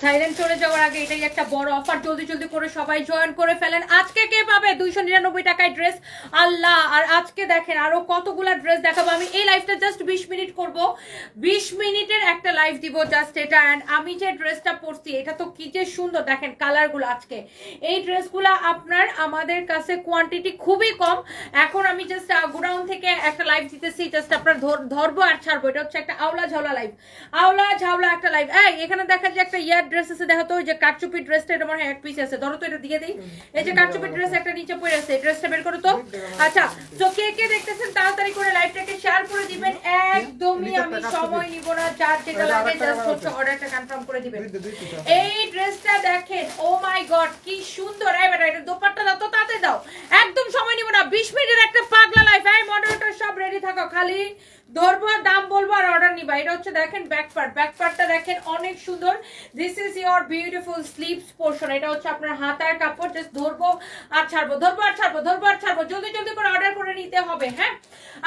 Thailand চলে যাওয়ার আগে এটাই একটা বড় অফার জলদি জলদি করে সবাই জয়েন করে ফেলেন। আজকে কে পাবে? দুইশো নিরানব্বই টাকায় ড্রেস আল্লাহ! আর আজকে দেখেন আরও কতগুলা ড্রেস দেখাবো। আমি এই লাইফটা জাস্ট বিশ মিনিট করব। বিশ মিনিটের একটা লাইভ দিব জাস্ট এটা। অ্যান্ড আমি যে ড্রেসটা পরছি, এটা তো কি যে সুন্দর। দেখেন কালারগুলো আজকে। এই ড্রেসগুলো আপনার আমাদের কাছে কোয়ান্টিটি খুবই কম। এখন আমি জাস্ট গোডাউন থেকে একটা লাইভ দিতেছি। জাস্ট আপনার ধর- ধরবো আর ছাড়বো। এটা হচ্ছে একটা আওলা ঝাওলা লাইভ আওলা ঝাওলা একটা লাইভ এই, এখানে দেখা যায় একটা ইয়ার ড্রেস আছে দেখো তো ওই যে কাটচুপি ড্রেসটা এটা মনে হয় এক পিস আছে। ধরো তো এটা দিয়ে দিই। এই যে কাটচুপি ড্রেস একটা নিচে পড়ে আছে ড্রেসটা বের করো তো। আচ্ছা তো কে কে দেখতেছেন তাড়াতাড়ি করে লাইভটাকে শেয়ার করে দিবেন। একদমই আমি সময় নিব না যার যেটা লাগে জাস্ট হচ্ছে অর্ডারটা কনফার্ম করে দিবেন। এই ড্রেসটা দেখেন ও মাই গড কি সুন্দর। এই বেটা এটা দোপাট্টা দাও তো তাতে দাও। একদম সময় নিব না 20 মিনিটের একটা পাগলা লাইফ এই মডারেটর সব রেডি থাকো খালি ধরবো আর দাম বলব আর অর্ডার নিবা। এটা হচ্ছে দেখেন ব্যাক পার্ট ব্যাক পার্টটা দেখেন অনেক সুন্দর। This is your beautiful sleeves portion এটা হচ্ছে আপনার হাতার কাপড়। জাস্ট ধরবো আর ছাড়বো ধরবো আর ছাড়বো ধরবো আর ছাড়বো। জলদি জলদি করে অর্ডার করে নিতে হবে হ্যাঁ?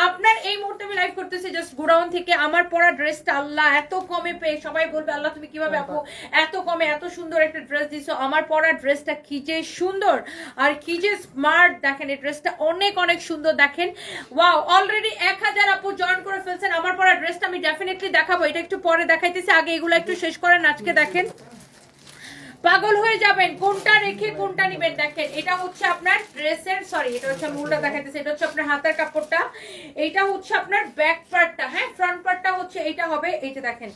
আপনার এই মুহূর্তে আমি লাইভ করতেছি জাস্ট গোডাউন থেকে। আমার পরা ড্রেসটা আল্লাহ এত কমে পেয়ে। সবাই বলবে আল্লাহ তুমি কীভাবে আপু এত কমে এত সুন্দর একটা ড্রেস দিছো। আমার পরা ড্রেসটা কি যে সুন্দর আর কি যে স্মার্ট দেখেন এই ড্রেসটা অনেক অনেক সুন্দর। দেখেন ওয়াও অলরেডি এক হাজার আপু জয়েন করে ফেলছেন, আমার পরা ড্রেসটা আমি ডেফিনেটলি দেখাবো। এটা একটু পরে দেখাইতেছি, আগে এগুলো একটু শেষ করেন, আজকে দেখেন। পাগল হয়ে যাবেন, কোনটা রেখে কোনটা নিবেন দেখেন, এটা হচ্ছে আপনার ড্রেসের সরি এটা হচ্ছে মুলটা দেখাইতেছে, এটা হচ্ছে আপনার হাতের কাপড়টা, এইটা হচ্ছে আপনার ব্যাক পার্টটা হ্যাঁ ফ্রন্ট পার্টটা হচ্ছে, এইটা হবে এইটা দেখেন,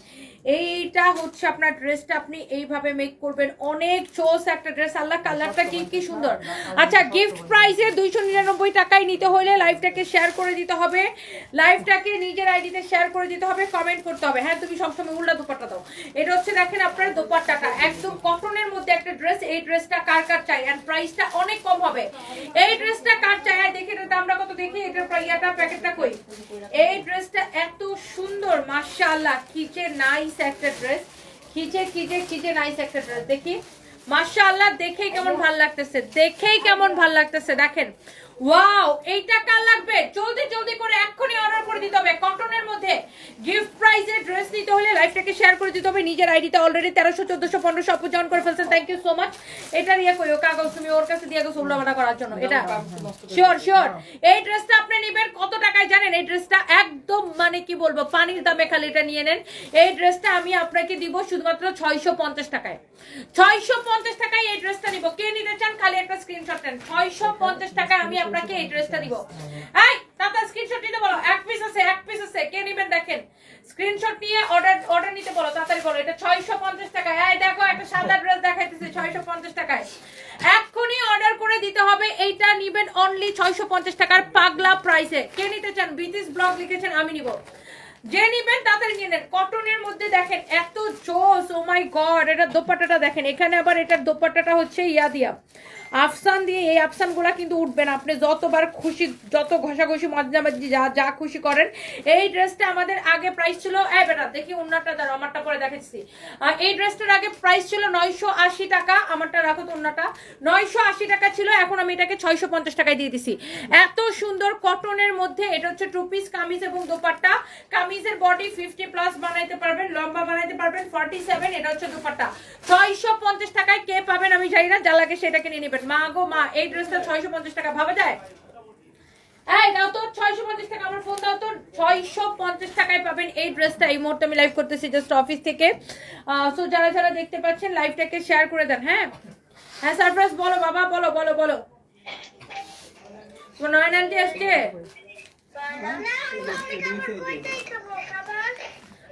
এইটা হচ্ছে আপনার ড্রেসটা আপনি এইভাবে মেক করবেন, অনেক চোস একটা ড্রেস আল্লাহ, কালারটা কি কি সুন্দর। আচ্ছা গিফট প্রাইসে দুইশো নিরানব্বই টাকায় নিতে হলে লাইভটাকে শেয়ার করে দিতে হবে লাইভটাকে নিজের আইডিতে শেয়ার করে দিতে হবে কমেন্ট করতে হবে হ্যাঁ তুমি সবসময় উল্টা দোপাট্টা দাও, এটা হচ্ছে দেখেন আপনার দোপাট্টাটা, একদম কটনের মধ্যে একটা ড্রেস এই ড্রেসটা কার কার চাই? এন্ড প্রাইসটা অনেক কম হবে। এই ড্রেসটা কার চাই? আর দেখি দামটা কত দেখি। এটা প্রাইয়াটা, প্যাকেটটা কই? এই ড্রেসটা এত সুন্দর, মাশাআল্লাহ। কিচে নাইস একটা ড্রেস খিচে খিচে খিচে নাইস একটা ড্রেস দেখি। মাশাআল্লাহ, দেখেই কেমন ভালো লাগতেছে। দেখেই কেমন ভালো লাগতেছে। দেখেন ওয়াও এইটা কার লাগবে জলদি জলদি করে এক্ষুনি অর্ডার করে দিতে হবে কটনের মধ্যে গিফট প্রাইজের ড্রেস নিতে হলে লাইফটাকে শেয়ার করে দিতে হবে নিজের আইডিতে অলরেডি তেরোশো চোদ্দশো পনেরোশো আপু জয়েন করে ফেলছেন থ্যাংক ইউ সো মাচ এটা নিয়ে কইও কাগজ তুমি ওর কাছে দিয়ে গেছো উল্টাপাল্টা করার জন্য এটা শিওর শিওর এই ড্রেসটা আপনি নেবেন কত টাকায় জানেন এই ড্রেসটা একদম মানে কি বলব, পানির দামে খালি এটা নিয়ে নেন। এই ড্রেসটা আমি আপনাকে দিব শুধুমাত্র ছয়শো পঞ্চাশ টাকায়। ছয়শো পঞ্চাশ টাকায় এই ড্রেসটা নিব। কে নিতে চান খালি একটা স্ক্রিনশট নেন ছয়শো পঞ্চাশ টাকায় আমি আপনাকে এই ড্রেসটা দিব তাতা স্ক্রিনশট নিতে বলো। এক পিস আছে, এক পিস আছে। কে নেবেন দেখেন। স্ক্রিনশট নিয়ে অর্ডার অর্ডার নিতে বলো, তাড়াতাড়ি বলো। এটা ছয়শো পঞ্চাশ টাকায় এই দেখো, একটা সাদা ড্রেস দেখাইতেছে ছয়শো পঞ্চাশ টাকায়। এক্ষুনি অর্ডার করে দিতে হবে, এইটা নিবেন অনলি ছয়শো পঞ্চাশ টাকার পাগলা প্রাইসে কে নিতে চান? বিদিস ব্লগ লিখেছেন, আমি নিব। যে নিবেন, তাড়াতাড়ি নিয়ে নেন। কটনের মধ্যে দেখেন, এত জোস ও মাই গড এটা দোপাট্টাটা দেখেন। এখানে আবার এটার দোপাট্টাটা হচ্ছে ইয়া দিয়া আফসান দিয়ে এই আফসানগুলা কিন্তু উঠবেন আপনি যতবার খুশি, যত ঘষাঘষি মজামাজি যা যা খুশি করেন, এই ড্রেসটা আমাদের আগে প্রাইস ছিল এই বেটা, দেখি অন্যটা দাঁড়ো আমারটা পরে দেখাচ্ছি। এই ড্রেসটার আগে প্রাইস ছিল নয়শো আশি টাকা, আমারটা রাখো অন্যটা নয়শো আশি টাকা ছিল, এখন আমি এটাকে ছয়শো পঞ্চাশ টাকায় দিয়ে দিছি। এত সুন্দর কটনের মধ্যে, এটা হচ্ছে টু পিস কামিজ এবং দোপাট্টা। কামিজের বডি ফিফটি প্লাস বানাইতে পারবেন, লম্বা বানাইতে পারবেন ফর্টি সেভেন এটা হচ্ছে দোপাট্টা। ছয়শো পঞ্চাশ টাকায় কে পাবেন আমি জানি না যা লাগে সেটাকে নিয়ে নেবেন। মা গো, মা, এই ড্রেসটা ছয়শো পঞ্চাশ টাকা, ভাবা যায়? তো, ছয়শো পঞ্চাশ টাকা, আমার পঞ্চাশ পাবেন এই ড্রেসটা। আমি লাইভ করতেছি জাস্ট অফিস থেকে। যারা যারা দেখতে পাচ্ছেন শেয়ার করে দেন হ্যাঁ? হ্যাঁ বলো বাবা, বলো বলো বলো। নয়ন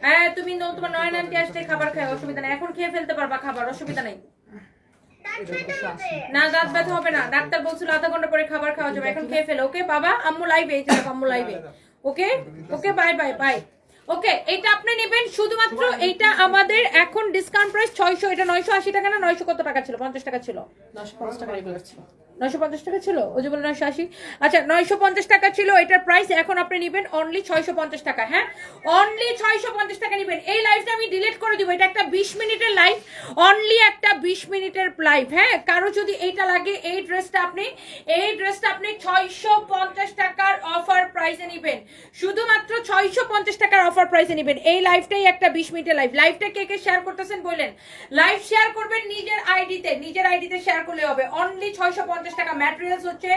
হ্যাঁ তুমি তোমার নয়ন আন্টি আসলে খাবার খায়, অসুবিধা নেই। এখন খেয়ে ফেলতে পারবা খাবার, অসুবিধা নেই। না, দাঁত ব্যথা হবে না। ডাক্তার বলছিল আধা ঘণ্টা পরে খাবার খাওয়া যাবে। এখন খেয়ে ফেলো, ওকে? বাবা, আম্মু লাইভে এই যে আম্মু লাইভে okay? Okay bye bye bye okay, এটা আপনি নেবেন শুধুমাত্র এইটা আমাদের এখন ডিসকাউন্ট প্রাইস ছয়শো, এটা নয়শো আশি টাকা না, নয়শো কত টাকা ছিল? পঞ্চাশ টাকা ছিল। দশ পঞ্চাশ টাকা রেগুলার ছিল। নয়শো পঞ্চাশ টাকা ছিল? ওই যে বলে নয়শো আশি। আচ্ছা নয়শো পঞ্চাশ টাকা ছিল, এটার প্রাইস এখন আপনি নেবেন অনলি ছয়শো পঞ্চাশ টাকা হ্যাঁ? অনলি ছয়শো পঞ্চাশ টাকা নেবেন। এই লাইভটা আমি ডিলিট করে দিব, এটা একটা বিশ মিনিটের লাইভ অনলি একটা বিশ মিনিটের লাইভ হ্যাঁ? কারও যদি এইটা লাগে, এই ড্রেসটা আপনি, এই ড্রেসটা আপনি ছয়শো পঞ্চাশ টাকার অফার প্রাইসে নেবেন। শুধুমাত্র ছয়শো পঞ্চাশ টাকার অফার প্রাইসে নেবেন। এই লাইভটাই একটা বিশ মিনিটের লাইভ লাইভটা কে কে শেয়ার করতেছেন বললেন। লাইভ শেয়ার করবেন নিজের আইডিতে নিজের আইডিতে শেয়ার করলে হবে। অনলি ছয়শো পঞ্চাশ টাকা ম্যাটেরিয়ালস হচ্ছে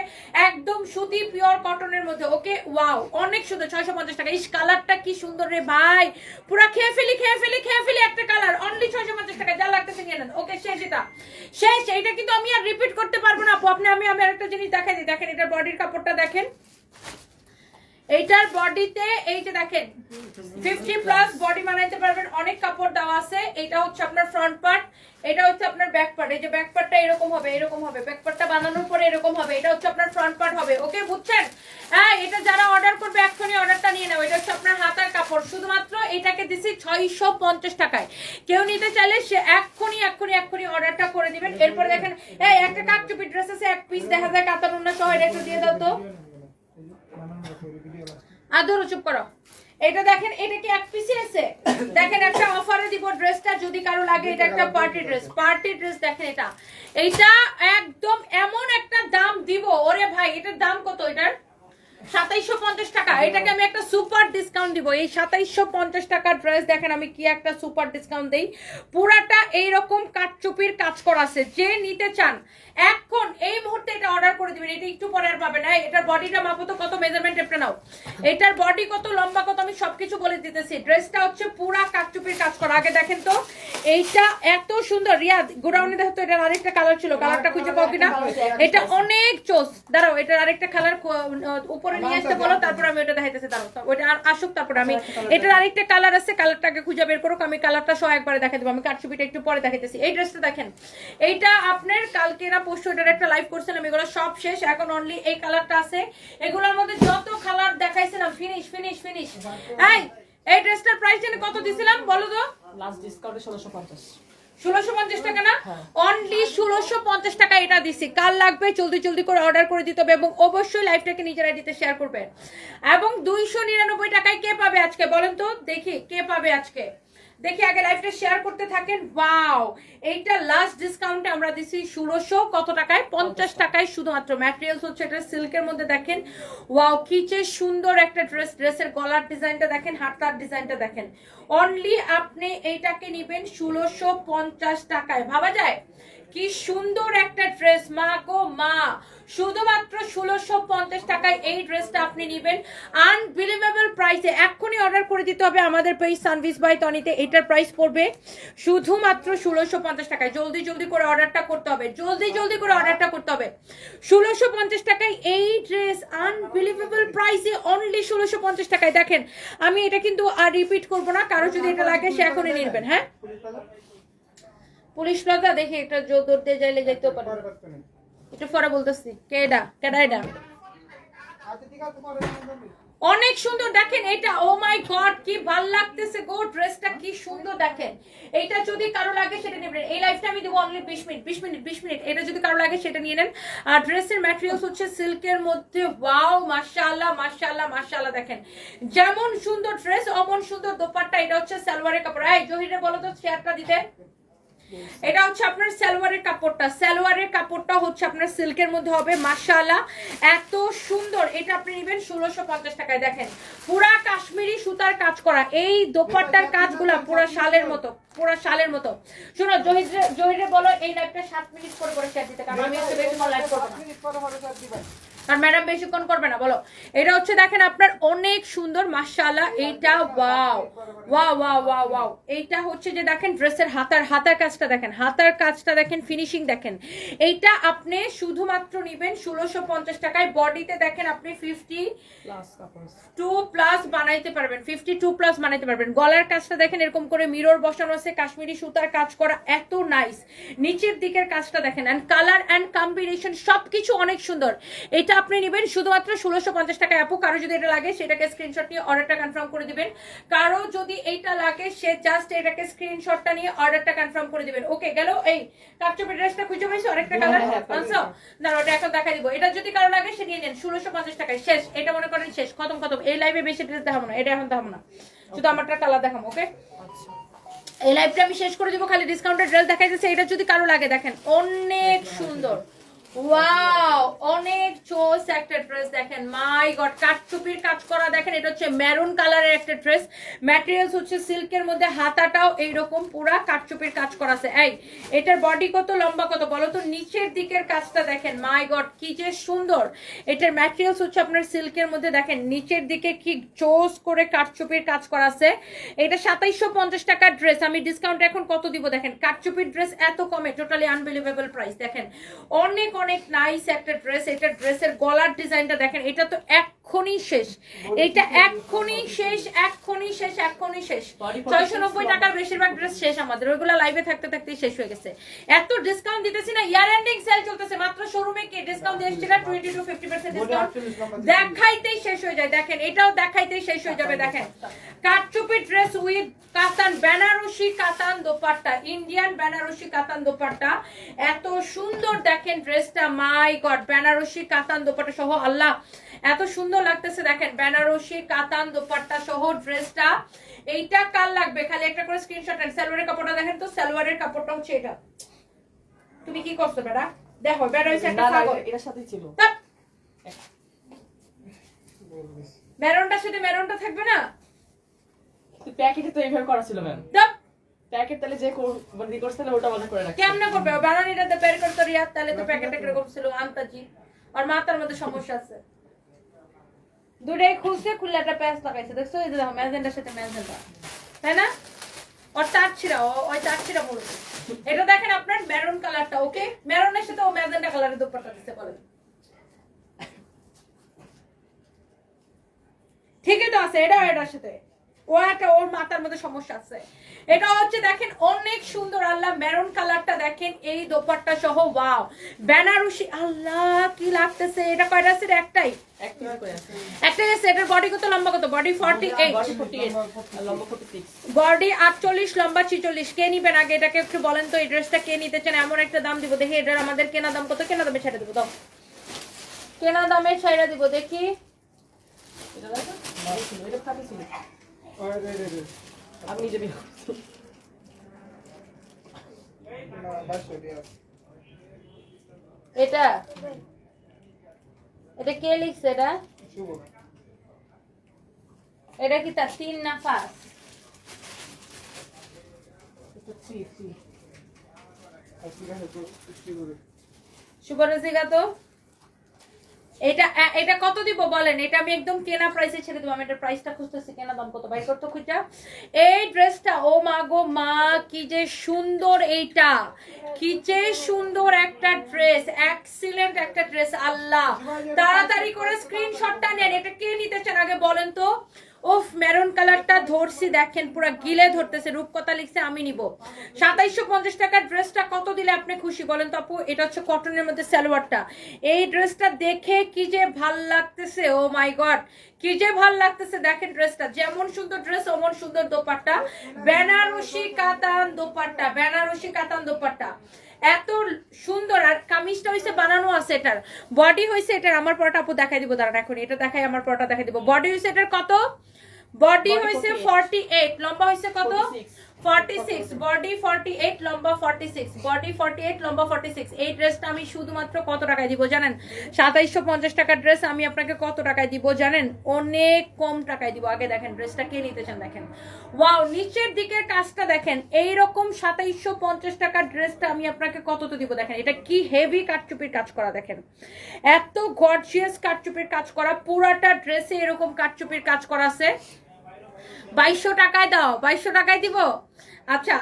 একদম সুতি পিওর কটনের মধ্যে। ওকে ওয়াও অনেক সুন্দর, ছয়শো পঞ্চাশ টাকা। ইস কালারটা কি সুন্দর রে ভাই। পুরা খেয়ে ফেলি খেয়ে ফেলি খেয়ে ফেলি একটা কালার অনলি ছয়শো পঞ্চাশ টাকা, যা লাগতেছে নিয়ে নেন। ওকে, শেষ এটা। শেষ এটা কিন্তু আমি আর রিপিট করতে পারব না। আপু, আপনি, আমি আমি আরেকটা জিনিস দেখাই দিই। দেখেন, এটার বডির কাপড়টা দেখেন। এইটার বডিতে, এই যে দেখেন ফিফটি প্লাস বডি বানাইতে পারবেন, অনেক কাপড় দেওয়া আছে। এটা হচ্ছে আপনার ফ্রন্ট পার্ট এটা হচ্ছে আপনার ব্যাক পার্ট এই যে ব্যাক পার্টটা এরকম হবে এরকম হবে। ব্যাক পার্টটা বানানোর পরে এরকম হবে, এটা হচ্ছে আপনার ফ্রন্ট পার্ট হবে। ওকে বুঝছেন? হ্যাঁ এটা যারা অর্ডার করবে, এক্ষুনি অর্ডারটা নিয়ে নেবে এটা হচ্ছে আপনার হাতার কাপড়। শুধুমাত্র এটাকে দিছি ছয়শো পঞ্চাশ টাকায়। কেউ নিতে চাইলে সে এক্ষুনি এক্ষুনি এক্ষুনি অর্ডারটা করে দিবেন। এরপরে দেখেন, এই একটা কাকচুপি ড্রেস আছে, এক পিস দেখা যায় কাতার উন্না সহ এটা একটু দিয়ে দাও তো। আর চুপ করো। এটা দেখেন, এটা কি এক পিসি আছে? দেখেন, একটা অফারে দিব ড্রেসটা যদি কারও লাগে, এটা একটা পার্টি ড্রেস পার্টি ড্রেস দেখেন এটা। এইটা একদম এমন একটা দাম দিব। ওরে ভাই, এটার দাম কত এটার? সাতাইশশো পঞ্চাশ টাকা। এটাকে আমি একটা সুপার ডিসকাউন্ট দিব। এই সাতাইশশো পঞ্চাশ টাকার ড্রেস দেখেন আমি কি একটা সুপার ডিসকাউন্ট দেই। পুরাটা এইরকম কাঠচুপির কাজ করা আছে। যে নিতে চান এখন এই মুহূর্তে এটা অর্ডার করে দিবেন। এটা একটু পরে আর পাবেন। না এটার বডিটা মাপো তো কত মেজারমেন্ট একটা নাও। এটার বডি কত লম্বা কত আমি সবকিছু বলে দিতেছি। ড্রেসটা হচ্ছে পুরা কাঠচুপির কাজ করা। আগে দেখেন তো এইটা এত সুন্দর। রিয়াদ গোডাউনে দেখো তো এটার আরেকটা কালার ছিল। কালারটা খুঁজে পাও কিনা? এটা অনেক চোস। দাঁড়াও এটার আরেকটা কালার উপরে নিয়ে আসতে বলো তারপর আমি ওটা দেখাইতেছি দাঁড়াও ওটা আর আসুক তারপর আমি এটার আরেকটা কালার আছে কালারটাকে খুঁজে বের করুক আমি কালারটা সহ একবারে দেখাই দেবো। আমি কাঠচুপিটা একটু পরে দেখাইতেছি। এই ড্রেসটা দেখেন এইটা আপনার কালকে না পরশু এটার একটা লাইভ করছিলাম এগুলো সব শেষ এখন অনলি এই কালারটা আছে। এগুলোর মধ্যে যত কালার দেখাইছিলাম ফিনিশ ফিনিশ ফিনিশ এই এই ড্রেসটার প্রাইস জেনে কত দিছিলাম বলো তো? লাস্ট ডিসকাউন্টে ষোলোশো পঞ্চাশ। ষোলোশো পঞ্চাশ টাকা না? অনলি ষোলোশো পঞ্চাশ টাকা এটা দিছি। কাল লাগবে জলদি জলদি করে অর্ডার করে দিতে হবে এবং অবশ্যই লাইভটাকে নিজের আইডিতে শেয়ার করবেন। এবং দুইশো নিরানব্বই টাকায় কে পাবে আজকে বলেন তো? দেখি কে পাবে আজকে? দেখি আগে লাইভটা শেয়ার করতে থাকেন। ওয়াও এইটা লাস্ট ডিসকাউন্টে আমরা দিছি ষোলোশো কত টাকায়? পঞ্চাশ টাকায় শুধুমাত্র। ম্যাটেরিয়ালস হচ্ছে এটা সিল্কের মধ্যে দেখেন। ওয়াও কি যে সুন্দর একটা ড্রেস ড্রেসের গলার ডিজাইনটা দেখেন হাতার ডিজাইনটা দেখেন। অনলি আপনি এইটাকে নিবেন ষোলোশো পঞ্চাশ টাকায়। ভাবা যায়? কি সুন্দর একটা ড্রেস মা গো, মা। শুধুমাত্র ষোলোশো পঞ্চাশ টাকায় এই ড্রেসটা আপনি নিবেন। আনবিলিভেবল প্রাইসে এক্ষুনি অর্ডার করে দিতে হবে আমাদের পেজ সানভিস বাই তনিতে এটার প্রাইস পড়বে শুধুমাত্র ষোলোশো পঞ্চাশ টাকায়। জলদি জলদি করে অর্ডারটা করতে হবে। জলদি জলদি করে অর্ডারটা করতে হবে। ষোলোশো পঞ্চাশ টাকায় এই ড্রেস আনবিলিভেবল প্রাইসে অনলি ষোলোশো পঞ্চাশ টাকায়। দেখেন, আমি এটা কিন্তু আর রিপিট করব না। কারও যদি এটা লাগে, সে এখনই নিবেন হ্যাঁ? পুলিশ প্লাজা দেখি একটা জোর ধরতে যাইলে যাইতেও পারে। একটু পরে বলতেছি কেডা কেডা এটা? অনেক সুন্দর দেখেন এটা। ও মাই গড কি ভালো লাগতেছে গো, ড্রেসটা কি সুন্দর দেখেন। এইটা যদি কারও লাগে সেটা নেবেন। এই লাইফটা আমি দেবো অনলি বিশ মিনিট বিশ মিনিট বিশ মিনিট। এটা যদি কারও লাগে সেটা নিয়ে নেন। আর ড্রেসের ম্যাটেরিয়ালস হচ্ছে সিল্কের মধ্যে। ওয়াও মাশাআল্লাহ মাশাআল্লাহ মাশাআল্লাহ দেখেন। যেমন সুন্দর ড্রেস অমন সুন্দর দোপাট্টা। এটা হচ্ছে সালোয়ারের কাপড়। এই জহিরে বলো তো শেয়ারটা দিতে? এটা হচ্ছে আপনার সালোয়ারের কাপড়টা। সালোয়ারের কাপড়টা হচ্ছে আপনার সিল্কের মধ্যে হবে, মাশাআল্লাহ। এত সুন্দর। এটা আপনি নেবেন ষোলোশো পঞ্চাশ টাকায়। দেখেন, পুরা কাশ্মীরি সুতার কাজ করা। এই দোপাট্টার কাজগুলা পুরা শালের মতো, পুরা শালের মতো। শোনো জহিরে জহিরে বলো, এই লাইভটা সাত মিনিট করে করে শেয়ার দিতে, কারণ আমি হচ্ছে বেশি লাইভ করব আর ম্যাডাম বেশিক্ষণ করবে না বলো। এটা হচ্ছে দেখেন আপনার অনেক সুন্দর মাশাআল্লাহ এইটা wow wow wow wow wow. এইটা হচ্ছে যে দেখেন ড্রেসের হাতার হাতার কাজটা দেখেন হাতার কাজটা দেখেন ফিনিশিং দেখেন। এইটা আপনি শুধুমাত্র নেবেন ষোলোশো পঞ্চাশ টাকায় বডিতে দেখেন আপনি ফিফটি টু প্লাস বানাইতে পারবেন ফিফটি টু প্লাস বানাইতে পারবেন। গলার কাজটা দেখেন এরকম করে মিরর বসানো আছে কাশ্মীরি সুতার কাজ করা এত নাইস নিচের দিকের কাজটা দেখেন অ্যান্ড কালার অ্যান্ড কম্বিনেশন সবকিছু অনেক সুন্দর। এটা আপনি নেবেন। শুধুমাত্র ষোলোশো পঞ্চাশ টাকা অ্যাপু কারও যদি এটা লাগে সেটাকে স্ক্রিনশট নিয়ে অর্ডারটা কনফার্ম করে দিবেন। কারও যদি এইটা লাগে সে জাস্ট এটাকে স্ক্রিনশটটা নিয়ে অর্ডারটা কনফার্ম করে দিবেন। ওকে গেল? এই কাপচুপের ড্রেসটা খুঁজে পাইছো? আরেকটা কালার হ্যাঁ, হ্যাঁ, না ওটা এখন দেখা দিব। এটা যদি কারও লাগে সে নিয়ে নেন। ষোলোশো পঞ্চাশ টাকায়। শেষ। এটা মনে করেন শেষ। খতম খতম। এই লাইভে বেশি ড্রেস দেখাবো না। এটা এখন দেখাবো না। শুধু আমারটা কালার দেখাবো ওকে আচ্ছা। এই লাইভটা আমি শেষ করে দিব। খালি ডিসকাউন্টের ড্রেস দেখাই যাচ্ছে এটা যদি কারও লাগে দেখেন। অনেক সুন্দর। ওয়াও চোস একটা ড্রেস দেখেন। মাই গড কাঠচুপির কাজ করা সিল্কের মধ্যে দেখেন সুন্দর। এটার হচ্ছে আপনার সিল্কের মধ্যে, দেখেন, নিচের দিকে কি চোস করে কাঠচুপির কাজ করা আছে। এটা সাতাইশশো পঞ্চাশ টাকার ড্রেস আমি ডিসকাউন্ট এখন কত দিব দেখেন? কাঠচুপির ড্রেস এত কমে টোটালি আনবিলিভেবল প্রাইস দেখেন। অনেক অনেক নাইস একটা ড্রেস এটা ড্রেসের গলার ডিজাইনটা দেখেন এটা তো এক্ষুনি শেষ। এটা এক্ষুনি শেষ এক্ষুনি শেষ এক্ষুনি শেষ। ছয়শো নব্বই টাকার বেশিরভাগ ড্রেস শেষ আমাদের ওইগুলো লাইভে থাকতে থাকতেই শেষ হয়ে গেছে। এত ডিসকাউন্ট দিতেছি না ইয়ার এন্ডিং সেল চলতেছে মাত্র শোরুমে কি ডিসকাউন্ট দিয়ে এসেছিল twenty to fifty percent discount দেখাইতেই শেষ হয়ে যায় দেখেন এটাও দেখাইতেই শেষ হয়ে যাবে দেখেন। কাটচুপি ড্রেস উইথ কাতান বেনারসি কাতান দোপাট্টা ইন্ডিয়ান বেনারসি কাতান দোপাট্টা। এত সুন্দর দেখেন ড্রেসটা মাই গড বেনারসি কাতান দোপাট্টা সহ আল্লাহ এত সুন্দর লাগতেছে দেখেন বেনারসি কাতান দোপাট্টা সহ ড্রেসটা। এইটা কাল লাগবে? খালি একটা করে স্ক্রিনশট নেন। সালোয়ারের কাপড়টা দেখেন তো সালোয়ারের কাপড়টা হচ্ছে এটা। তুমি কি করছ বেড়া দেখো হয়েছে একটা পাগল এটার সাথেই ছিল। মেরনটার সাথে মেরনটা থাকবে না? প্যাকেটে তো এইভাবে করা ছিল ম্যাম। দাও প্যাকেট তাহলে যে মানে করছে ওটা মনে করে কেমনে করবে? বানানিটাতে বের করতে রিয়াদ তাহলে তো প্যাকেটে কীরকম ছিল আন্তাজি। আর মাথার মধ্যে সমস্যা আছে। দুটাই খুলছে খুললে একটা প্যাঁচ লাগাইছে। দেখছ? এই যে দেখো ম্যাজেন্টার সাথে তাই না? ওর ওই এটা দেখেন আপনার মেরুন কালারটা ওকে? মেরুনের সাথে ও ম্যাজেন্টা কালারের দুপাট্টা দিতে বলেন ঠিকই তো আছে এটা এটার সাথে। ও একটা ওর মাথার মধ্যে সমস্যা আছে। এটা হচ্ছে দেখেন অনেক সুন্দর আল্লাহ মেরুন কালারটা দেখেন এই দোপাট্টা সহ ওয়াও বেনারসি আল্লাহ কি লাগতেছে? এটা কয়টা এটা একটাই? এক আছে। এটার বডি কত লম্বা কত? বডি ফর্টি এইট বডি 48 লম্বা 46 আটচল্লিশ লম্বা ছিচল্লিশ। কে নিবেন আগে? এটাকে একটু বলেন তো এই ড্রেসটা কে নিতে চান? এমন একটা দাম দিব। দেখি এটার আমাদের কেনা দাম কত? কেনা দামে ছেড়ে দিব দাও। কেনা দামে ছেড়ে দিব দেখি। এটা আমি নিজে বিয়ে করছি এটা? এটা কে লিখছে এটা? এটা কি তার তিন না পাঁচ? থ্রি তো? এটা এটা কত দিব বলেন? এটা আমি একদম কেনা প্রাইসে ছেড়ে দেবো। আমি এটা প্রাইসটা খুঁজতেছি, কেনা দাম কত? বাইর করতে খুঁজা। এই ড্রেসটা ও মা গো মা, কি যে সুন্দর এইটা। কি যে সুন্দর একটা ড্রেস এক্সিলেন্ট একটা ড্রেস আল্লাহ। তাড়াতাড়ি করে স্ক্রিনশটটা নেন। এটা কে নিতে চান আগে বলেন তো? ওফ, মেরুন কালারটা ধরছি, দেখেন, পুরো গিলে ধরতেছে, রূপকথা লিখছে, আমি নিব। সাতাইশশো পঞ্চাশ টাকার ড্রেসটা কত দিলে আপনি খুশি বলেন তো আপু? এটা হচ্ছে কটনের মধ্যে সালোয়ারটা। এই ড্রেসটা দেখে কি যে ভালো লাগতেছে, ও মাই গড। কি যে ভালো লাগতেছে, দেখেন ড্রেসটা। যেমন সুন্দর ড্রেস, অমন সুন্দর দোপাট্টা। বেনারসি কাতান দোপাট্টা, বেনারসি কাতান দোপাট্টা। এত সুন্দর, আর কামিজটা হইছে, বানানো আছে এটার। বডি হইছে এটার, আমার পরোটা আপু দেখাই দিব, দাঁড়ান এখন এটা দেখাই, আমার পরোটা দেখাই দিব। বডি হইছে এটার কত? বডি হইছে 48 ফর্টি এইট লম্বা হইছে কত? 46 forty six body forty eight লম্বা forty six body forty eight লম্বা ফর্টি সিক্স এই ড্রেসটা আমি শুধুমাত্র কত টাকায় দিব জানেন? সাতাইশশো পঞ্চাশ টাকার ড্রেস আমি আপনাকে কত টাকায় দিব জানেন? অনেক কম টাকায় দিব। আগে দেখেন ড্রেসটা কে নিতে চান দেখেন। ওয়াও নিচের দিকের কাজটা দেখেন। এই রকম সাতাইশশো পঞ্চাশ টাকার ড্রেসটা আমি আপনাকে কত তো দিব দেখেন? এটা কি হেভি কাটচুপির কাজ করা দেখেন। এত গর্জিয়াস কাটচুপির কাজ করা। পুরাটা ড্রেসে এরকম কাটচুপির কাজ করা আছে। বাইশশো টাকায় দাও, বাইশশো টাকায় দিব। আচ্ছা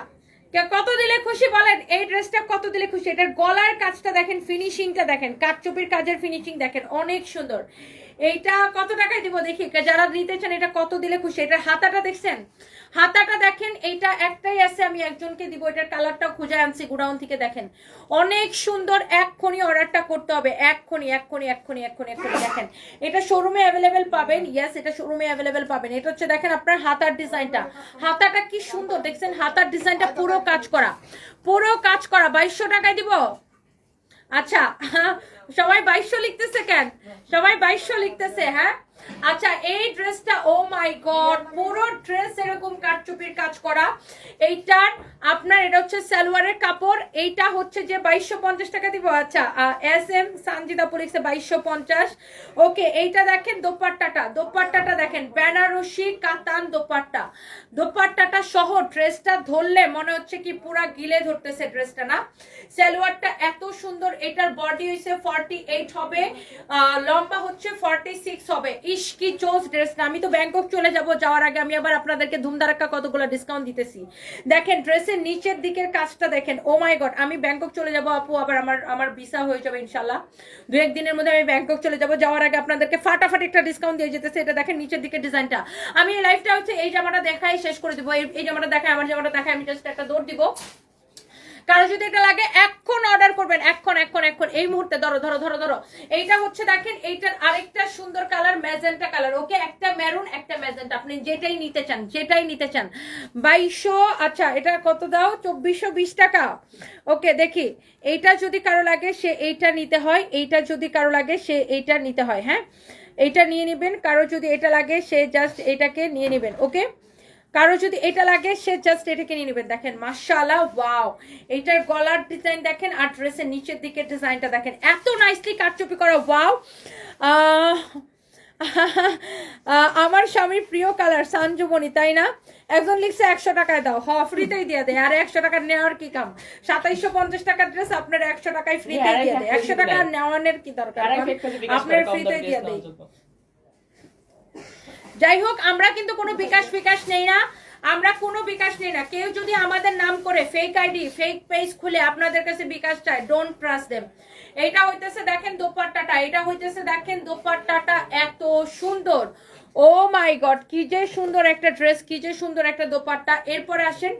কত দিলে খুশি বলেন? এই ড্রেসটা কত দিলে খুশি? এটার গলার কাজটা দেখেন ফিনিশিংটা দেখেন, কাঠচুপির কাজের ফিনিশিং দেখেন, অনেক সুন্দর। এইটা কত টাকায় দিব দেখি? যারা নিতে চান, এটা কত দিলে খুশি? এটার হাতাটা দেখছেন? হাতাটা দেখেন, এইটা একটাই আছে, আমি একজনকে দিব, এটার কালারটাও খুঁজে আনছি, গুডাউন থেকে দেখেন। অনেক সুন্দর এক্ষুনি অর্ডারটা করতে হবে, এক্ষুনি এক্ষুনি এক্ষুনি এক্ষুনি এক্ষুনি, দেখেন। এটা শোরুমে অ্যাভেলেবেল পাবেন ইয়েস এটা শোরুমে অ্যাভেলেবেল পাবেন। এটা হচ্ছে, দেখেন আপনার হাতার ডিজাইনটা। হাতাটা কি সুন্দর, দেখছেন? হাতার ডিজাইনটা পুরো কাজ করা। পুরো কাজ করা, বাইশশো টাকায় দিব? আচ্ছা সবাই বাইশশো লিখতেছে কেন? সবাই বাইশশো লিখতেছে হ্যাঁ? আচ্ছা এই ড্রেসটা, ও মাই গড, পুরো ড্রেস এরকম কাটচুপির কাজ করা। এইটার, আপনার এটা হচ্ছে সালোয়ারের কাপড়, এইটা হচ্ছে যে বাইশশো পঞ্চাশ টাকা দিব। আচ্ছা এস এম সানজিদা পুলিশে বাইশশো পঞ্চাশ। ওকে, এইটা দেখেন দোপাট্টাটা দোপাট্টাটা দেখেন, বেনারসি কাতান দোপাট্টা। দোপাট্টাটা সহ ড্রেসটা ধরলে মনে হচ্ছে কি পুরা গিলে ধরতেছে ড্রেসটা না? সালোয়ারটা এত সুন্দর, এটার বডি হইছে ফর্টি এইট হবে লম্বা হচ্ছে ফর্টি সিক্স হবে। ইস, কি চোজ ড্রেসটা আমি তো ব্যাংকক চলে যাব, যাওয়ার আগে আমি আবার আপনাদেরকে ধুমধারাক্কা কতগুলো ডিসকাউন্ট দিতেছি। দেখেন ড্রেসের নিচের দিকের কাজটা দেখেন ও মাই গড আমি ব্যাংকক চলে যাব আপু, আবার আমার আমার ভিসা হয়ে যাবে ইনশাল্লাহ দু একদিনের মধ্যে আমি ব্যাংকক চলে যাব, যাওয়ার আগে আপনাদেরকে ফাটাফাটি একটা ডিসকাউন্ট দিয়ে যেতেছে, এটা দেখেন নিচের দিকের ডিজাইনটা আমি এই লাইফটা হচ্ছে এই জামাটা দেখাই শেষ করে দিব। এই- জামাটা দেখাই আমার জামাটা দেখাই আমি জাস্ট একটা দৌড় দিব। কারও যদি এটা লাগে এখন অর্ডার করবেন এখন এখন এখন এই মুহূর্তে ধরো ধরো ধরো ধরো। এইটা হচ্ছে দেখেন, এইটার আরেকটা সুন্দর কালার ম্যাজেন্টা কালার ওকে, একটা মেরুন একটা ম্যাজেন্টা আপনি যেটাই নিতে চান, যেটাই নিতে চান। বাইশশো আচ্ছা এটা কত দাও? চব্বিশশো বিশ টাকা। ওকে, দেখি। এইটা যদি কারও লাগে, সে এইটা নিতে হয়। এইটা যদি কারও লাগে, সে এইটা নিতে হয় হ্যাঁ? এইটা নিয়ে নেবেন। কারও যদি এটা লাগে, সে জাস্ট এটাকে নিয়ে নেবেন, ওকে? কারও যদি এটা লাগে সে জাস্ট এটাকে নিয়ে নেবেন। দেখেন মাশাআল্লাহ ওয়াও। এইটার গলার ডিজাইন দেখেন আর ড্রেসের নিচের দিকের ডিজাইনটা দেখেন। এত নাইসলি কাটচুপি করা ওয়াও। আমার স্বামীর প্রিয় কালার সানজুমনি তাই না? একজন লিখছে একশো টাকায় দাও। হ ফ্রিতেই দিয়ে দেয় আর একশো টাকা নেওয়ার কি কাম? সাতাইশশো পঞ্চাশ টাকার ড্রেস আপনার একশো টাকায় ফ্রিতেই দিয়ে দেয় একশো। টাকা নেওয়ানোর কি দরকার? আপনার ফ্রিতেই দিয়ে দেয় নেওয়ার। যাই হোক, আমরা কিন্তু কোনো বিকাশ বিকাশ নেই না। আমরা কোনো বিকাশ নেই না। কেউ যদি আমাদের নাম করে ফেক আইডি ফেক পেজ খুলে আপনাদের কাছে বিকাশ চায় ডোন্ট ট্রাস্ট দেম এটা হইতেছে দেখেন দোপাট্টাটা। এটা হইতেছে দেখেন দোপাট্টাটা এত সুন্দর। ও মাই গড কি যে সুন্দর একটা ড্রেস কি যে সুন্দর একটা দোপাট্টা। এরপরে আসেন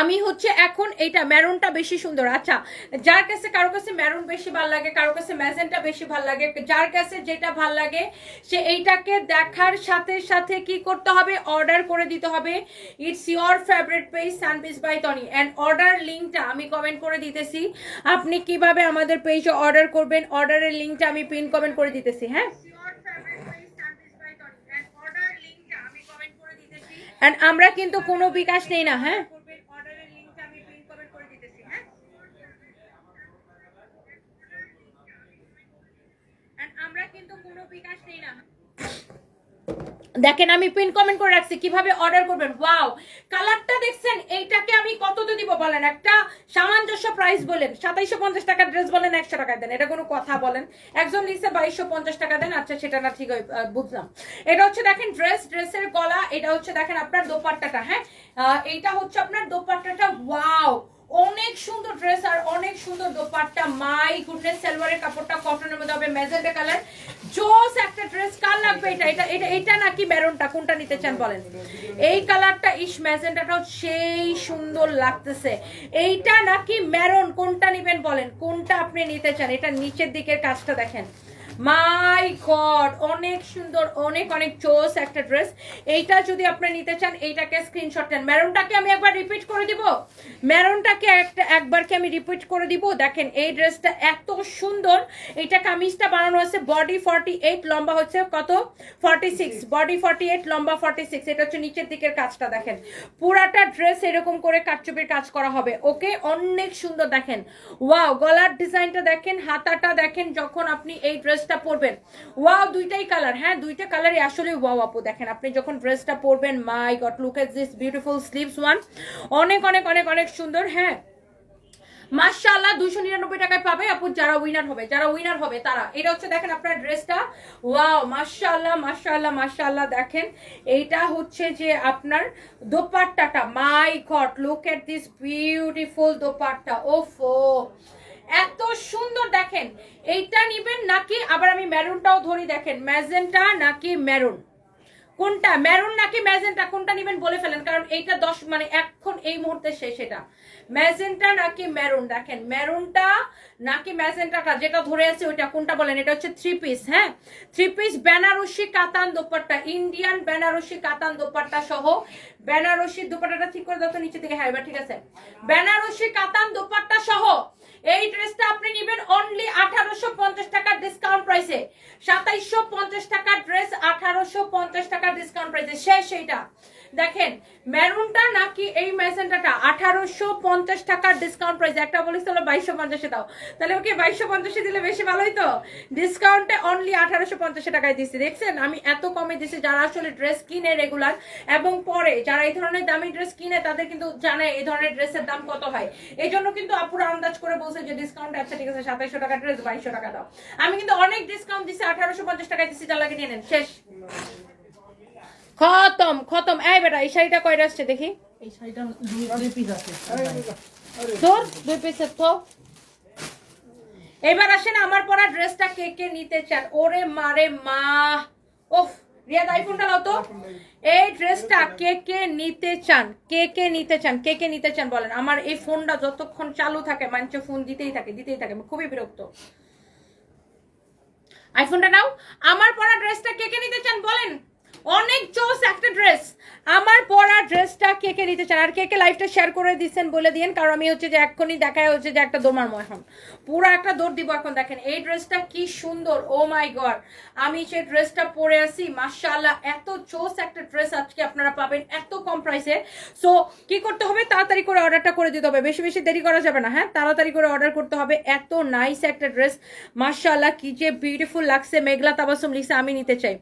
আমি হচ্ছে এখন এইটা মেরুনটা বেশি সুন্দর। আচ্ছা যার কাছে কারও কাছে মেরুন বেশি ভালো লাগে কারও কাছে ম্যাজেন্টা বেশি ভালো লাগে যার কাছে যেটা ভালো লাগে সে এইটাকে দেখার সাথে সাথে কি করতে হবে? অর্ডার করে দিতে হবে। ইটস ইয়োর ফেভারিট পেজ সানপিস বাই টনি অ্যান্ড অর্ডার লিঙ্কটা আমি কমেন্ট করে দিতেছি। আপনি কীভাবে আমাদের পেজে অর্ডার করবেন? অর্ডারের লিঙ্কটা আমি পিন কমেন্ট করে দিতেছি হ্যাঁ? And আমরা কিন্তু কোনো বিকাশ নেই না হ্যাঁ And আমরা কিন্তু কোনো বিকাশ নেই না দেখেন, আমি পিন কমেন্ট করে রাখছি, কীভাবে অর্ডার করবেন? ওয়াও কালারটা দেখছেন, এইটাকে আমি কত দিব বলেন? একটা সামঞ্জস্য প্রাইস বলেন সাতাইশো পঞ্চাশ টাকার ড্রেস বলেন, একশো টাকা দেন। এটা কোনো কথা বলেন। একজন লিখছে বাইশশো পঞ্চাশ টাকা দেন আচ্ছা সেটা না ঠিক বুঝলাম। এটা হচ্ছে দেখেন ড্রেস ড্রেসের গলা, এটা হচ্ছে দেখেন আপনার দোপাট্টাটা হ্যাঁ? এইটা হচ্ছে আপনার দোপাট্টাটা ওয়াও অনেক সুন্দর ড্রেস আর অনেক সুন্দর দোপাট্টা। মাই গুডনেস সালোয়ারের কাপড়টা কটনের মধ্যে হবে ম্যাজেন্টা কালার। জোস একটা ড্রেস কার লাগবে এটা? এটা এটা এটা নাকি মেরুনটা? কোনটা নিতে চান বলেন? এই কালারটা, ইস ম্যাজেন্টাটাও সেই সুন্দর লাগতেছে। এইটা নাকি মেরুন? কোনটা নিবেন বলেন? কোনটা আপনি নিতে চান? এটা নিচের দিকের কাজটা দেখেন। মাই গড অনেক সুন্দর অনেক অনেক চোস একটা ড্রেস এইটা যদি আপনি নিতে চান এইটাকে স্ক্রিনশট নেন মেরুনটাকে আমি একবার রিপিট করে দিব। মেরুনটাকে একটা একবার কি আমি রিপিট করে দিব। দেখেন এই ড্রেসটা এত সুন্দর। এটা কামিজটা বানানো হয়েছে। বডি ফর্টি এইট লম্বা হচ্ছে কত? Forty six body forty eight লম্বা ফর্টি সিক্স এটা হচ্ছে নিচের দিকের কাজটা দেখেন। পুরাটা ড্রেস এরকম করে কাটচুপির কাজ করা হবে। ওকে? অনেক সুন্দর দেখেন। ওয়াও গলার ডিজাইনটা দেখেন হাতাটা দেখেন যখন আপনি এই ড্রেসটা পরবেন। ওয়াও দুইটাই কালার হ্যাঁ দুইটা কালারই আসলে ওয়াও আপু, দেখেন, আপনি যখন ড্রেসটা পরবেন my god look at this beautiful sleeves one অনেক অনেক অনেক অনেক সুন্দর হ্যাঁ। মাশাআল্লাহ, দুইশো নিরানব্বই টাকায় পাবে আপু, যারা উইনার হবে, যারা উইনার হবে তারা। এটা হচ্ছে, দেখেন, আপনার ড্রেসটা ওয়াও মাশাআল্লাহ মাশাআল্লাহ মাশাআল্লাহ, দেখেন। এইটা হচ্ছে যে আপনার দোপাট্টাটা। My god look at this beautiful dupatta. ওফো! এত সুন্দর দেখেন। এইটা নিবেন নাকি আবার আমি ম্যারুনটাও ধরি দেখেন। ম্যাজেন্টা নাকি ম্যারুন কোনটা? ম্যারুন নাকি ম্যাজেন্টা? কোনটা নিবেন বলে ফেলেন? কারণ এইটা দশ মানে এখন এই মুহূর্তে শেষ এটা। ম্যাজেন্টা নাকি মেরুন দেখেন মেরুনটা নাকি ম্যাজেন্টাটা যেটা ধরে আছে ওইটা কোনটা বলেন? এটা হচ্ছে থ্রি পিস হ্যাঁ? Three piece Banarasi katan dupatta Indian Banarasi katan dupatta সহ। বেনারসি দোপাট্টাটা ঠিক করে দাও তো নিচে থেকে হ্যাঁ এবার ঠিক আছে। বেনারসি কাতান দোপাট্টা সহ, এই ড্রেসটা আপনি নেবেন অনলি আঠারোশো পঞ্চাশ টাকার ডিসকাউন্ট প্রাইসে সাতাইশশো পঞ্চাশ টাকার ড্রেস আঠারোশো পঞ্চাশ টাকার ডিসকাউন্ট প্রাইসে শেষ এইটা। দেখেন, মেরুনটা নাকি এই ম্যাজেন্টাটা আঠারোশো পঞ্চাশ টাকার ডিসকাউন্ট প্রাইস একটা বলিস তাহলে বাইশশো পঞ্চাশে দাও। তাহলে ওকে বাইশশো পঞ্চাশে দিলে বেশি ভালোই তো? ডিসকাউন্টে অনলি আঠারোশো পঞ্চাশে টাকায় দিচ্ছি দেখছেন? আমি এত কমে দিচ্ছি যারা আসলে ড্রেস কিনে রেগুলার এবং পরে যারা এই ধরনের দামি ড্রেস কিনে, তাদের কিন্তু জানে এই ধরনের ড্রেসের দাম কত হয়। এই জন্য কিন্তু আপুরা আন্দাজ করে বলছে যে ডিসকাউন্ট আচ্ছা ঠিক আছে, সাতাইশশো টাকা ড্রেস বাইশশো টাকা দাও। আমি কিন্তু অনেক ডিসকাউন্ট দিচ্ছি আঠারোশো পঞ্চাশ টাকায় দিচ্ছি যা লাগে নিয়ে নেন। শেষ। খতম খতম। এই বেটা এই শাড়িটা কয়টা আসছে দেখি? এই শাড়িটা দুই দুই পিস আছে তোর দুই পিসের তো। এবার আসেন আমার পরা ড্রেসটা কে কে নিতে চান? ওরে মারে মা। ওফ রিয়াদ আইফোনটা নাও তো। এই ড্রেসটা কে কে নিতে চান? কে কে নিতে চান? কে কে নিতে চান বলেন? আমার এই ফোনটা যতক্ষণ চালু থাকে মানুষ ফোন দিতেই থাকে দিতেই থাকে। আমি খুবই বিরক্ত। আইফোনটা নাও। আমার পরা ড্রেসটা কে কে নিতে চান বলেন? অনেক জোস একটা ড্রেস। আমার পরা ড্রেসটা কে কে নিতে চান আর কে কে লাইফটা শেয়ার করে দিচ্ছেন বলে দিন কারণ আমি হচ্ছে যে এক্ষুনি দেখায় হচ্ছে যে একটা দোমার এখন পুরো একটা দৌড় দিব এখন দেখেন। এই ড্রেসটা কি সুন্দর। ও মাই গড আমি সেই ড্রেসটা পরে আছি। মাশাআল্লাহ, এত চোস একটা ড্রেস আজকে আপনারা পাবেন, এত কম প্রাইসে সো কি করতে হবে? তাড়াতাড়ি করে অর্ডারটা করে দিতে হবে। বেশি বেশি দেরি করা যাবে না হ্যাঁ? তাড়াতাড়ি করে অর্ডার করতে হবে। এত নাইস একটা ড্রেস মাশাআল্লাহ, কি যে বিউটিফুল লাগছে। মেঘলা তাবাসুম লিখছে, আমি নিতে চাই।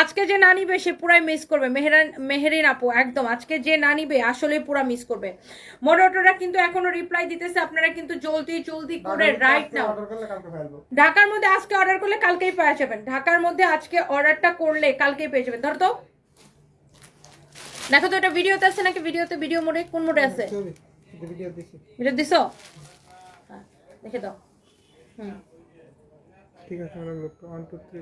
আজকে যে না নিবে, সে পুরাই মিস করবে। মেহেরান মেহেরিন আপু একদম। আজকে যে না নিবে আসলে পুরা মিস করবে। মোটরটা কিন্তু এখনও রিপ্লাই দিতেছে আপনারা কিন্তু জলদি জলদি করে রাইট নাও ঢাকার মধ্যে আজকে অর্ডার করলে কালকেই পেয়ে যাবেন। ঢাকার মধ্যে আজকে অর্ডারটা করলে কালকেই পেয়ে যাবেন। ধর তো। দেখো তো এটা ভিডিওতে আছে নাকি? ভিডিওতে ভিডিও মোডে কোন মোডে আছে? ভিডিও দিছি। হ্যাঁ, দেখে দাও। হুম। ঠিক আছে ম্যাডাম লোক ওয়ান টু থ্রি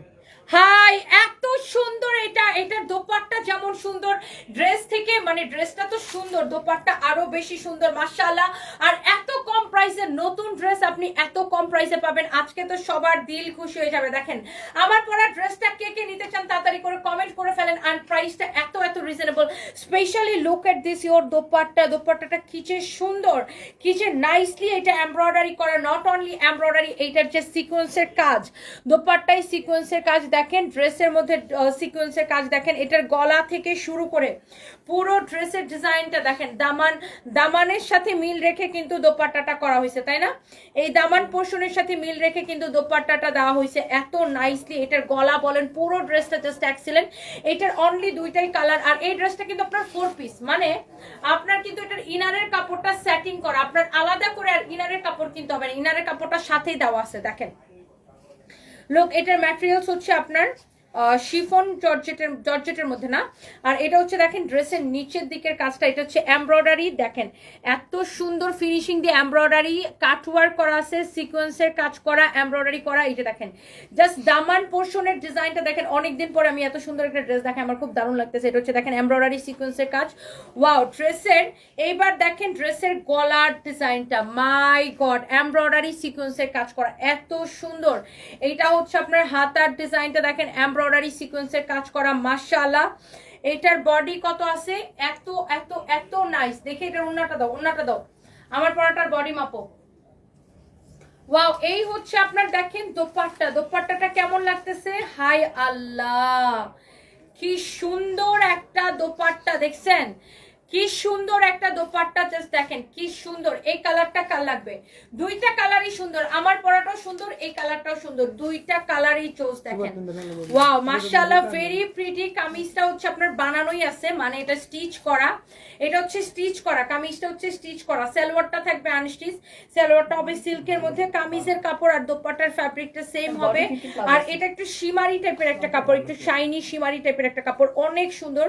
হাই, এত সুন্দর এটা, এটার দোপাট্টা যেমন সুন্দর। ড্রেস থেকে মানে ড্রেসটা তো সুন্দর, দোপাট্টা আরও বেশি সুন্দর, মাশাআল্লাহ। আর এত কম প্রাইসে নতুন ড্রেস আপনি এত কম প্রাইসে পাবেন। আজকে তো সবার দিল খুশি হয়ে যাবে, দেখেন। আমার পরা ড্রেসটা কে কে নিতে চান তাড়াতাড়ি করে কমেন্ট করে ফেলেন। আর প্রাইসটা এত এত reasonable specially look at this your dupatta, দোপাট্টাটা কি যে সুন্দর, কি যে নাইসলি এটা এমব্রয়ডারি করা। নট অনলি এমব্রয়ডারি এইটার যে সিকোয়েন্সের কাজ, দোপাট্টাই সিকোয়েন্সের কাজ। দেখেন, ড্রেসের মধ্যে সিকোয়েন্সের কাজ দেখেন, এটার গলা থেকে শুরু করে পুরো ড্রেসের ডিজাইনটা দেখেন। দামান, দামানের সাথে মিল রেখে কিন্তু দোপাট্টাটা করা হয়েছে, তাই না? এই দামান পোর্শনের সাথে মিল রেখে কিন্তু দোপাট্টাটা দেওয়া হয়েছে এত নাইসলি এটার গলা বলেন, পুরো ড্রেসটা জাস্ট এক্সিলেন্ট এটার অনলি দুইটাই কালার আর এই ড্রেসটা কিন্তু আপনার ফোর পিস মানে আপনার কিন্তু এটার ইনারের কাপড়টা সেটিং করা, আপনার আলাদা করে আর ইনারের কাপড় কিনতে হবে না ইনারের কাপড়টা সাথেই দেওয়া আছে, দেখেন। লোক এটার ম্যাটেরিয়ালস হচ্ছে আপনার শিফন জর্জেটের জর্জেটের মধ্যে না। আর এটা হচ্ছে দেখেন ড্রেসের নিচের দিকের কাজটা, এটা হচ্ছে এমব্রয়ডারি দেখেন, এত সুন্দর ফিনিশিং দিয়ে এমব্রয়ডারি কাটওয়ার্ক করা আছে সিকোয়েন্সের কাজ করা এমব্রয়ডারি করা, এই যে দেখেন। জাস্ট দামান পোর্শনের ডিজাইনটা দেখেন, অনেকদিন পরে আমি এত সুন্দর একটা ড্রেস দেখে আমার খুব দারুণ লাগতেছে। এটা হচ্ছে দেখেন এমব্রয়ডারি সিকোয়েন্সের কাজ। ওয়াও ড্রেসের, এইবার দেখেন ড্রেসের গলার ডিজাইনটা মাই গড এমব্রয়ডারি সিকোয়েন্সের কাজ করা, এত সুন্দর। এইটা হচ্ছে আপনার হাতার ডিজাইনটা দেখেন এমব্রয়ডারি সিকোয়েন্সের কাজ করা, মাশাআল্লাহ। এটার বডি কত আছে? এত এত এত নাইস দেখে এটার ওনাটা দাও ওনাটা দাও। আমার পরাটার বডি মাপো। এই হচ্ছে আপনার দেখেন দোপাট্টা। দোপাট্টাটা কেমন লাগতেছে? হাই আল্লাহ! কি সুন্দর একটা দোপাট্টা, দেখছেন? কি সুন্দর একটা দোপাট্টা জাস্ট দেখেন কি সুন্দর। এই কালারটা কাল লাগবে? দুইটা কালারই সুন্দর। আমার পরাটাও সুন্দর এই কালারটাও সুন্দর। দুইটা কালারই চোজ দেখেন। ওয়াও মাশাআল্লাহ ভেরি প্রিটি কামিজটা হচ্ছে আপনার বানানোই আছে মানে এটা স্টিচ করা। এটা হচ্ছে স্টিচ করা কামিজটা হচ্ছে স্টিচ করা। সালোয়ারটা থাকবে আনস্টিচ সালোয়ারটা হবে সিল্কের মধ্যে কামিজের কাপড় আর দোপাট্টার ফ্যাব্রিকটা সেম হবে। আর এটা একটু শিমারি টাইপের একটা কাপড় একটু শাইনি শিমারি টাইপের একটা কাপড়। অনেক সুন্দর।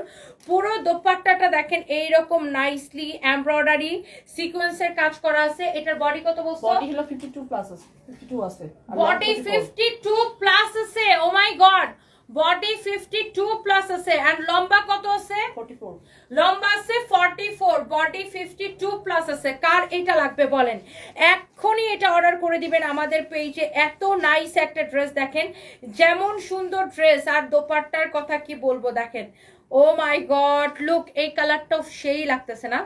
পুরো দোপাট্টাটা দেখেন এইরকম নাইসলি এমব্রয়ডারি সিকোয়েন্সের কাজ করা আছে। এটার বডি কত বলছো? বডি হলো 52 প্লাস আছে 52 আছে। বডি ফিফটি টু প্লাস আছে। ও my god body fifty two plus আছে। এন্ড লম্বা কত আছে? 44 লম্বা আছে forty four body fifty two plus আছে। কার এটা লাগবে বলেন? এক্ষুনি এটা অর্ডার করে দিবেন আমাদের পেজে এত নাইস একটা ড্রেস দেখেন। যেমন সুন্দর ড্রেস আর দোপাট্টার কথা কি বলব দেখেন? ও মাই গড লুক এই কালারটাও সেই লাগতেছে না।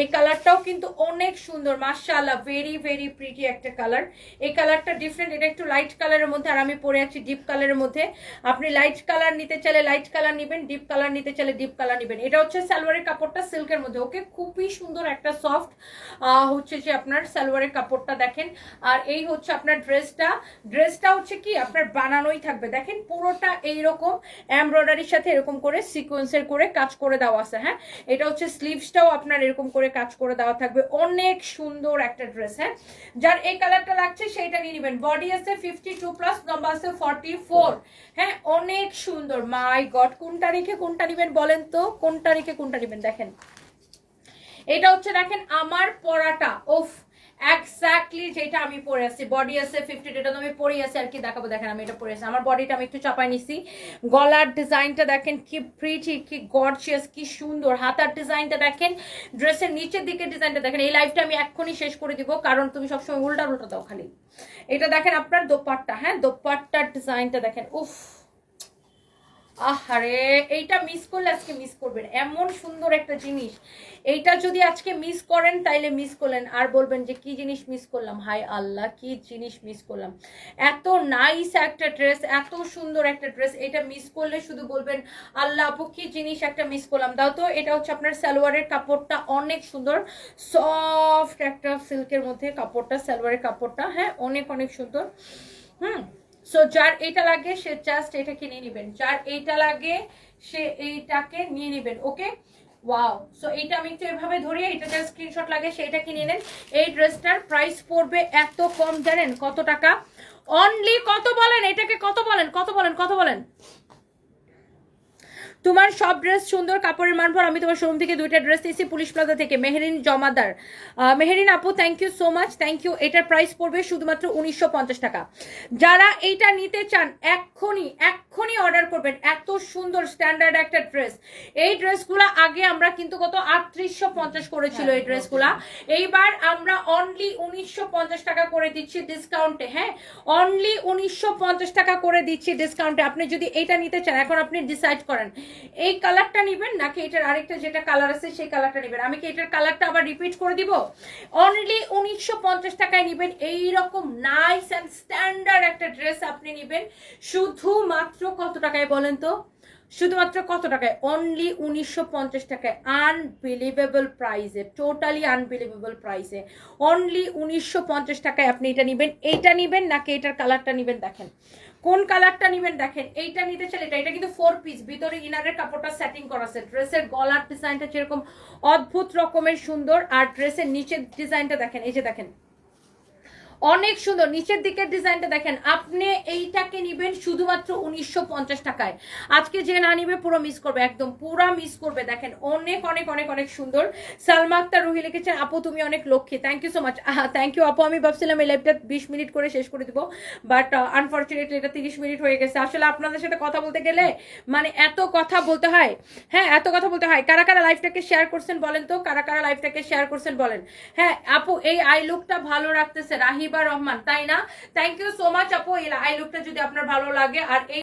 এই কালারটাও কিন্তু অনেক সুন্দর, মাশাআল্লাহ ভেরি ভেরি প্রিটি একটা কালার এই কালারটা ডিফারেন্ট এটা একটু লাইট কালারের মধ্যে, আর আমি পরে আছি ডিপ কালারের মধ্যে। আপনি লাইট কালার নিতে চাইলে লাইট কালার নেবেন ডিপ কালার নিতে চাইলে ডিপ কালার নেবেন। এটা হচ্ছে সালোয়ারের কাপড়টা সিল্কের মধ্যে ওকে খুবই সুন্দর একটা সফট হচ্ছে যে আপনার সালোয়ারের কাপড়টা দেখেন। আর এই হচ্ছে আপনার ড্রেসটা ড্রেসটা হচ্ছে কি? আপনার বানানোই থাকবে। দেখেন পুরোটা এইরকম এমব্রয়ডারির সাথে এরকম করে সিকোয়েন্সের করে কাজ করে দেওয়া আছে হ্যাঁ? এটা হচ্ছে স্লিভসটাও আপনার এরকম করে কাজ করে দেওয়া থাকবে। অনেক সুন্দর একটা ড্রেস হ্যাঁ? যার এই কালারটা লাগছে সেইটা নিয়ে নেবেন। বডি আছে ফিফটি টু প্লাস লম্বা আছে ফর্টি ফোর হ্যাঁ? অনেক সুন্দর। মাই গড কোনটা রেখে কোনটা নেবেন বলেন তো? কোনটা রেখে কোনটা নেবেন? দেখেন। এটা হচ্ছে, দেখেন, আমার পরাটা। ওফ এক্স্যাক্টলি যেটা আমি পরে আছি বডি আছে ফিফটি এটা তো আমি পরে আছি আর কি দেখাবো, দেখেন আমি এটা পরে আছি আমার বডিটা আমি একটু চাপাই নিছি। গলার ডিজাইনটা দেখেন, কি প্রিটি কি গর্জিয়াস কি সুন্দর। হাতার ডিজাইনটা দেখেন ড্রেসের নিচের দিকে ডিজাইনটা দেখেন। এই লাইফটা আমি এক্ষুনি শেষ করে দিব, কারণ তুমি সবসময় উল্টা উল্টা দাও খালি। এটা দেখেন আপনার দোপাট্টা হ্যাঁ? দোপাট্টার ডিজাইনটা দেখেন, উফ! আহারে, এইটা মিস করলে আজকে মিস করবেন। এমন সুন্দর একটা জিনিস। এইটা যদি আজকে মিস করেন, তাইলে মিস করলেন। আর বলবেন যে, কি জিনিস মিস করলাম? হাই আল্লাহ, কি জিনিস মিস করলাম। এত নাইস একটা ড্রেস এত সুন্দর একটা ড্রেস এটা মিস করলে শুধু বলবেন, আল্লাহ আপু, কি জিনিস একটা মিস করলাম? দাও তো, এটা হচ্ছে আপনার সালোয়ারের কাপড়টা অনেক সুন্দর সফট একটা সিল্কের মধ্যে কাপড়টা, সালোয়ারের কাপড়টা হ্যাঁ অনেক অনেক সুন্দর। হুম সো যার এটা লাগে, সে জাস্ট এটাকে নিয়ে নেবেন। যার এইটা লাগে, সে এইটাকে নিয়ে নেবেন ওকে ওয়াও সো এইটা আমি একটু এভাবে ধরি এটা যা স্ক্রিনশট লাগে সেটা কিনে নেন। এই ড্রেসটার প্রাইস পড়বে এত কম, জানেন? কত টাকা? অনলি কত বলেন? এটাকে কত বলেন? কত বলেন? কত বলেন? তোমার সব ড্রেস সুন্দর, কাপড়ের মান পর আমি তোমার শোরুম থেকে দুইটা ড্রেস নিয়েছি পুলিশ প্লাজা থেকে। মেহেরিন জমাদার। মেহেরিন আপু thank you so much thank you এটার প্রাইস পড়বে শুধুমাত্র উনিশশো পঞ্চাশ টাকা। যারা এইটা নিতে চান, এক্ষুনি এক্ষুনি অর্ডার করবেন। এত সুন্দর স্ট্যান্ডার্ড একটা ড্রেস এই ড্রেসগুলো আগে আমরা কিন্তু কত আটত্রিশশো পঞ্চাশ করেছিল এই ড্রেসগুলা এইবার আমরা অনলি উনিশশো পঞ্চাশ টাকা করে দিচ্ছি ডিসকাউন্টে হ্যাঁ? অনলি উনিশশো পঞ্চাশ টাকা করে দিচ্ছি ডিসকাউন্টে আপনি যদি এইটা নিতে চান, এখন আপনি ডিসাইড করেন। এই কালারটা নিবেন নাকি এটার আরেকটা যেটা কালার আছে সেই কালারটা নিবেন? আমি কি এটার কালারটা আবার রিপিট করে দিব? অনলি উনিশশো পঞ্চাশ টাকায় নেবেন। এইরকম নাইস অ্যান্ড স্ট্যান্ডার্ড একটা ড্রেস আপনি নেবেন। শুধুমাত্র কত টাকায় বলেন তো? শুধুমাত্র কত টাকায়? অনলি উনিশশো পঞ্চাশ টাকায় আনবিলিভেবল প্রাইসে টোটালি আনবিলিভেবল প্রাইসে অনলি উনিশশো পঞ্চাশ টাকায় আপনি এটা নেবেন, এইটা নেবেন নাকি এটার কালারটা নেবেন দেখেন। কোন কালারটা নেবেন দেখেন, এইটা নিতে চাইলে এটা এটা কিন্তু ফোর পিস ভিতরে ইনারের কাপড়টা সেটিং করা আছে। ড্রেসের গলার ডিজাইনটা যেরকম অদ্ভুত রকমের সুন্দর, আর ড্রেসের নিচের ডিজাইনটা দেখেন, এই যে দেখেন। অনেক সুন্দর। নিচের দিকের ডিজাইনটা দেখেন, আপনি এইটাকে নিবেন শুধুমাত্র উনিশশো পঞ্চাশ টাকায়। আজকে যে না নিবে, পুরো মিস করবে, একদম পুরো মিস করবে। দেখেন, অনেক অনেক অনেক অনেক সুন্দর। সালমা আক্তার, রুহি লিখেছেন, আপু, তুমি অনেক Lakshmi. Thank you so much thank you আপু। আমি ভাবছিলাম এই লাইভটা বিশ মিনিট করে শেষ করে দিব বাট আনফর্চুনেটলি এটা তিরিশ মিনিট হয়ে গেছে। আসলে আপনাদের সাথে কথা বলতে গেলে মানে এত কথা বলতে হয় হ্যাঁ এত কথা বলতে হয়। কারা কারা লাইফটাকে শেয়ার করছেন বলেন তো? কারা কারা লাইফটাকে শেয়ার করছেন বলেন? হ্যাঁ আপু, এই আই লুকটা ভালো রাখতেছে। রাহিবা রহমান, তাই না? থ্যাংক ইউ সো মাচ আপু। এই আই লুকটা যদি আপনার ভালো লাগে, আর এই